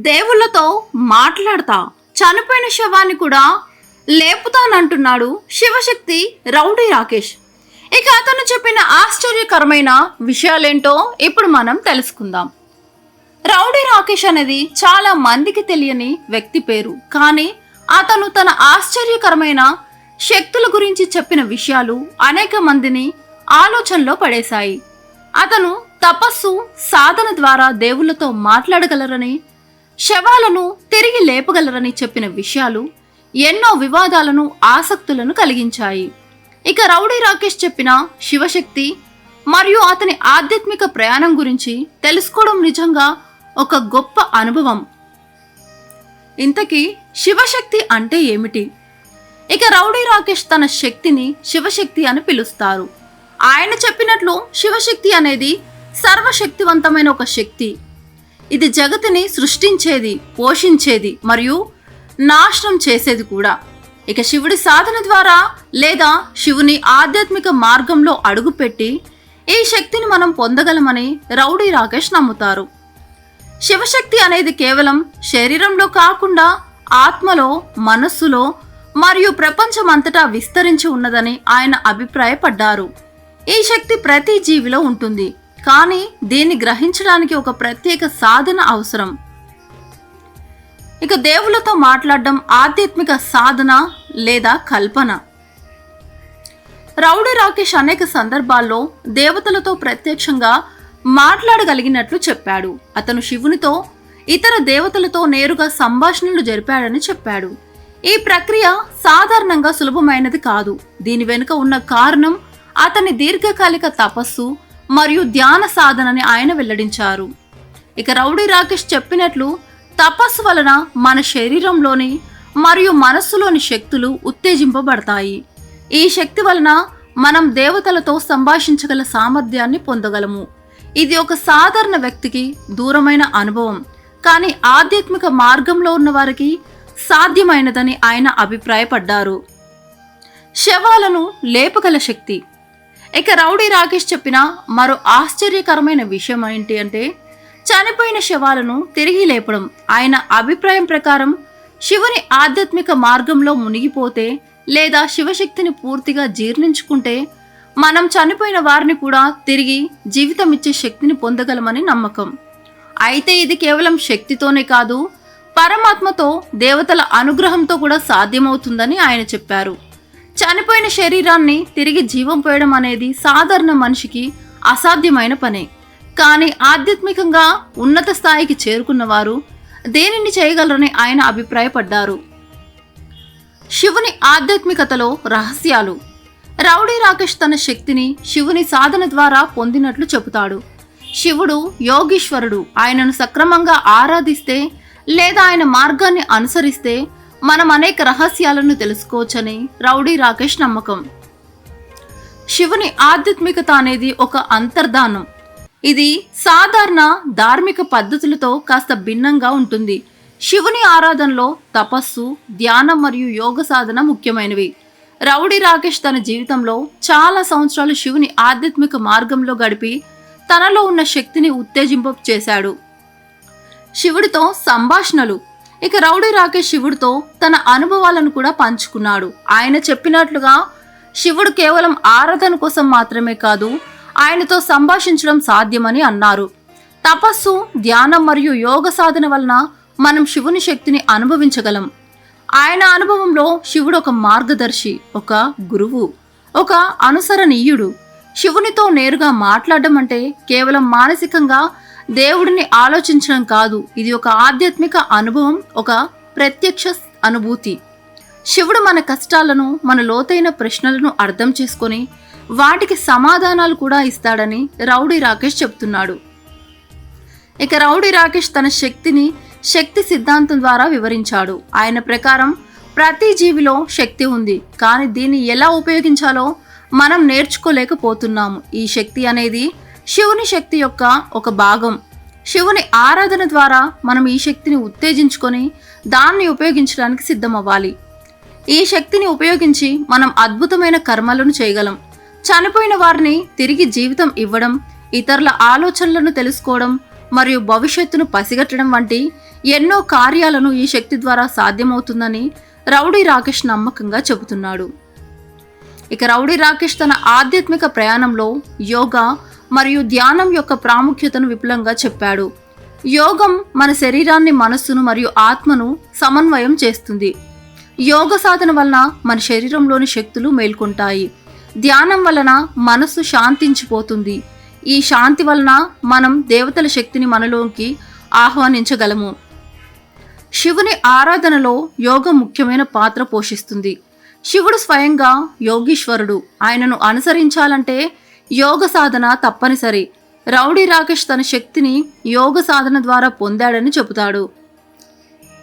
దేవుళ్ళతో మాట్లాడతా. చనిపోయిన శవాన్ని కూడా లేపుతానంటున్నాడు శివశక్తి రౌడీ రాకేష్. ఇక అతను చెప్పిన ఆశ్చర్యకరమైన విషయాలేంటో ఇప్పుడు మనం తెలుసుకుందాం. రౌడీ రాకేష్ అనేది చాలా మందికి తెలియని వ్యక్తి పేరు. కానీ అతను తన ఆశ్చర్యకరమైన శక్తుల గురించి చెప్పిన విషయాలు అనేక మందిని ఆలోచనలో పడేశాయి. అతను తపస్సు సాధన ద్వారా దేవుళ్ళతో మాట్లాడగలరని శవాలను తిరిగి లేపగలరని చెప్పిన విషయాలు ఎన్నో వివాదాలను ఆసక్తులను కలిగించాయి. ఇక రౌడీ రాకేష్ చెప్పిన శివశక్తి మరియు అతని ఆధ్యాత్మిక ప్రయాణం గురించి తెలుసుకోవడం నిజంగా ఒక గొప్ప అనుభవం. ఇంతకీ శివశక్తి అంటే ఏమిటి? ఇక రౌడీ రాకేష్ తన శక్తిని శివశక్తి అని పిలుస్తారు. ఆయన చెప్పినట్లు శివశక్తి అనేది సర్వశక్తివంతమైన ఒక శక్తి. ఇది జగతిని సృష్టించేది పోషించేది మరియు నాశనం చేసేది కూడా. ఇక శివుడి సాధన ద్వారా లేదా శివుని ఆధ్యాత్మిక మార్గంలో అడుగుపెట్టి ఈ శక్తిని మనం పొందగలమని రౌడీ రాకేష్ నమ్ముతారు. శివశక్తి అనేది కేవలం శరీరంలో కాకుండా ఆత్మలో మనస్సులో మరియు ప్రపంచమంతటా విస్తరించి ఉన్నదని ఆయన అభిప్రాయపడ్డారు. ఈ శక్తి ప్రతి జీవిలో ఉంటుంది. కానీ దీన్ని గ్రహించడానికి ఒక ప్రత్యేక సాధన అవసరం. ఇక దేవులతో మాట్లాడడం ఆధ్యాత్మిక సాధన లేదా కల్పన. రౌడీ రాకేష్ అనేక సందర్భాల్లో దేవతలతో ప్రత్యక్షంగా మాట్లాడగలిగినట్లు చెప్పాడు. అతను శివునితో ఇతర దేవతలతో నేరుగా సంభాషణలు జరిపాడని చెప్పాడు. ఈ ప్రక్రియ సాధారణంగా సులభమైనది కాదు. దీని వెనుక ఉన్న కారణం అతని దీర్ఘకాలిక తపస్సు మరియు ధ్యాన సాధనని ఆయన వెల్లడించారు. ఇక రౌడీ రాకేష్ చెప్పినట్లు తపస్సు వలన మన శరీరంలోని మరియు మనస్సులోని శక్తులు ఉత్తేజింపబడతాయి. ఈ శక్తి వలన మనం దేవతలతో సంభాషించగల సామర్థ్యాన్ని పొందగలము. ఇది ఒక సాధారణ వ్యక్తికి దూరమైన అనుభవం కానీ ఆధ్యాత్మిక మార్గంలో ఉన్న వారికి సాధ్యమైనదని ఆయన అభిప్రాయపడ్డారు. శవాలను లేపగల శక్తి ఇక రౌడీ రాకేష్ చెప్పిన మరో ఆశ్చర్యకరమైన విషయం ఏంటి అంటే చనిపోయిన శవాలను తిరిగి లేపడం. ఆయన అభిప్రాయం ప్రకారం శివుని ఆధ్యాత్మిక మార్గంలో మునిగిపోతే లేదా శివశక్తిని పూర్తిగా జీర్ణించుకుంటే మనం చనిపోయిన వారిని కూడా తిరిగి జీవితం ఇచ్చే శక్తిని పొందగలమని నమ్మకం. అయితే ఇది కేవలం శక్తితోనే కాదు పరమాత్మతో దేవతల అనుగ్రహంతో కూడా సాధ్యమవుతుందని ఆయన చెప్పారు. చనిపోయిన శరీరాన్ని తిరిగి జీవం పోయడం అనేది సాధారణ మనిషికి అసాధ్యమైన పనే. కానీ ఆధ్యాత్మికంగా ఉన్నత స్థాయికి చేరుకున్న వారు దేనిని చేయగలరని ఆయన అభిప్రాయపడ్డారు. శివుని ఆధ్యాత్మికతలో రహస్యాలు. రౌడీ రాకేష్ తన శక్తిని శివుని సాధన ద్వారా పొందినట్లు చెబుతాడు. శివుడు యోగీశ్వరుడు. ఆయనను సక్రమంగా ఆరాధిస్తే లేదా ఆయన మార్గాన్ని అనుసరిస్తే మనం అనేక రహస్యాలను తెలుసుకోవచ్చని రౌడీ రాకేష్ నమ్మకం. శివుని ఆధ్యాత్మికత అనేది ఒక అంతర్ధానం. ఇది సాధారణ ధార్మిక పద్ధతులతో కాస్త భిన్నంగా ఉంటుంది. శివుని ఆరాధనలో తపస్సు ధ్యానం మరియు యోగ సాధన ముఖ్యమైనవి. రౌడీ రాకేష్ తన జీవితంలో చాలా సంవత్సరాలు శివుని ఆధ్యాత్మిక మార్గంలో గడిపి తనలో ఉన్న శక్తిని ఉత్తేజింప చేశాడు శివుడితో సంభాషణలు ఇక రౌడీ రాకేష్ శివుడితో తన అనుభవాలను కూడా పంచుకున్నాడు. ఆయన చెప్పినట్లుగా శివుడు కేవలం ఆరాధన కోసం మాత్రమే కాదు ఆయనతో సంభాషించడం సాధ్యమని అన్నారు. తపస్సు ధ్యానం మరియు యోగ సాధన వలన మనం శివుని శక్తిని అనుభవించగలం. ఆయన అనుభవంలో శివుడు ఒక మార్గదర్శి ఒక గురువు ఒక అనుసరణీయుడు. శివునితో నేరుగా మాట్లాడడం అంటే కేవలం మానసికంగా దేవుడిని ఆలోచించడం కాదు. ఇది ఒక ఆధ్యాత్మిక అనుభవం ఒక ప్రత్యక్ష అనుభూతి. శివుడు మన కష్టాలను మన లోతైన ప్రశ్నలను అర్థం చేసుకొని వాటికి సమాధానాలు కూడా ఇస్తాడని రౌడీ రాకేష్ చెప్తున్నాడు. ఇక రౌడీ రాకేష్ తన శక్తిని శక్తి సిద్ధాంతం ద్వారా వివరించాడు. ఆయన ప్రకారం ప్రతి జీవిలో శక్తి ఉంది. కానీ దీన్ని ఎలా ఉపయోగించాలో మనం నేర్చుకోలేకపోతున్నాము. ఈ శక్తి అనేది శివుని శక్తి యొక్క ఒక భాగం. శివుని ఆరాధన ద్వారా మనం ఈ శక్తిని ఉత్తేజించుకొని దాన్ని ఉపయోగించడానికి సిద్ధమవ్వాలి. ఈ శక్తిని ఉపయోగించి మనం అద్భుతమైన కర్మలను చేయగలం. చనిపోయిన వారిని తిరిగి జీవితం ఇవ్వడం ఇతరుల ఆలోచనలను తెలుసుకోవడం మరియు భవిష్యత్తును పసిగట్టడం వంటి ఎన్నో కార్యాలను ఈ శక్తి ద్వారా సాధ్యమవుతుందని రౌడీ రాకేష్ నమ్మకంగా చెబుతున్నాడు. ఇక రౌడీ రాకేష్ తన ఆధ్యాత్మిక ప్రయాణంలో యోగా మరియు ధ్యానం యొక్క ప్రాముఖ్యతను విపులంగా చెప్పాడు. యోగం మన శరీరాన్ని మనస్సును మరియు ఆత్మను సమన్వయం చేస్తుంది. యోగ సాధన వలన మన శరీరంలోని శక్తులు మేల్కొంటాయి. ధ్యానం వలన మనస్సు శాంతించిపోతుంది. ఈ శాంతి వలన మనం దేవతల శక్తిని మనలోకి ఆహ్వానించగలము. శివుని ఆరాధనలో యోగం ముఖ్యమైన పాత్ర పోషిస్తుంది. శివుడు స్వయంగా యోగీశ్వరుడు. ఆయనను అనుసరించాలంటే యోగ సాధన తప్పనిసరి. రౌడీ రాకేష్ తన శక్తిని యోగ సాధన ద్వారా పొందాడని చెబుతాడు.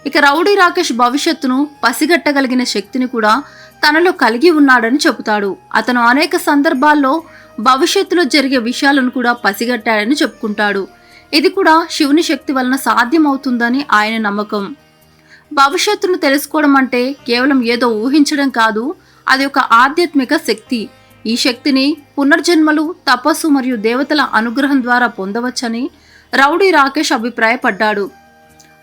ఇక రౌడీ రాకేష్ భవిష్యత్తును పసిగట్టగలిగిన శక్తిని కూడా తనలో కలిగి ఉన్నాడని చెబుతాడు. అతను అనేక సందర్భాల్లో భవిష్యత్తులో జరిగే విషయాలను కూడా పసిగట్టాడని చెప్పుకుంటాడు. ఇది కూడా శివుని శక్తి వలన సాధ్యమవుతుందని ఆయన నమ్మకం. భవిష్యత్తును తెలుసుకోవడం అంటే కేవలం ఏదో ఊహించడం కాదు అది ఒక ఆధ్యాత్మిక శక్తి. ఈ శక్తిని పునర్జన్మలు తపస్సు మరియు దేవతల అనుగ్రహం ద్వారా పొందవచ్చని రౌడీ రాకేష్ అభిప్రాయపడ్డాడు.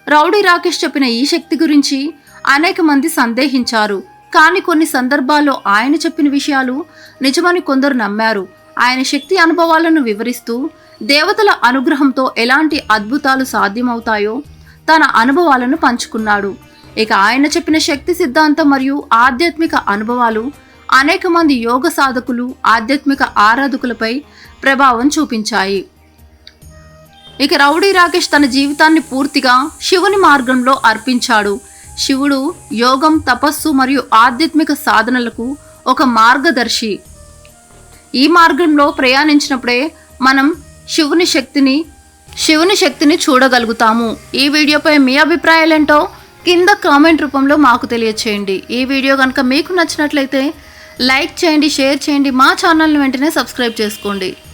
రౌడీ రాకేష్ చెప్పిన ఈ శక్తి గురించి అనేక మంది సందేహించారు. కానీ కొన్ని సందర్భాల్లో ఆయన చెప్పిన విషయాలు నిజమని కొందరు నమ్మారు. ఆయన శక్తి అనుభవాలను వివరిస్తూ దేవతల అనుగ్రహంతో ఎలాంటి అద్భుతాలు సాధ్యమవుతాయో తన అనుభవాలను పంచుకున్నాడు. ఇక ఆయన చెప్పిన శక్తి సిద్ధాంతం మరియు ఆధ్యాత్మిక అనుభవాలు అనేక మంది యోగ సాధకులు ఆధ్యాత్మిక ఆరాధకులపై ప్రభావం చూపించాయి. ఇక రౌడీ రాకేష్ తన జీవితాన్ని పూర్తిగా శివుని మార్గంలో అర్పించాడు. శివుడు యోగం తపస్సు మరియు ఆధ్యాత్మిక సాధనలకు ఒక మార్గదర్శి. ఈ మార్గంలో ప్రయాణించినప్పుడే మనం శివుని శక్తిని శివుని శక్తిని చూడగలుగుతాము. ఈ వీడియోపై మీ అభిప్రాయాలేంటో కింద కామెంట్ రూపంలో మాకు తెలియచేయండి. ఈ వీడియో కనుక మీకు నచ్చినట్లయితే లైక్ చేయండి షేర్ చేయండి. మా ఛానల్ని వెంటనే సబ్స్క్రైబ్ చేసుకోండి.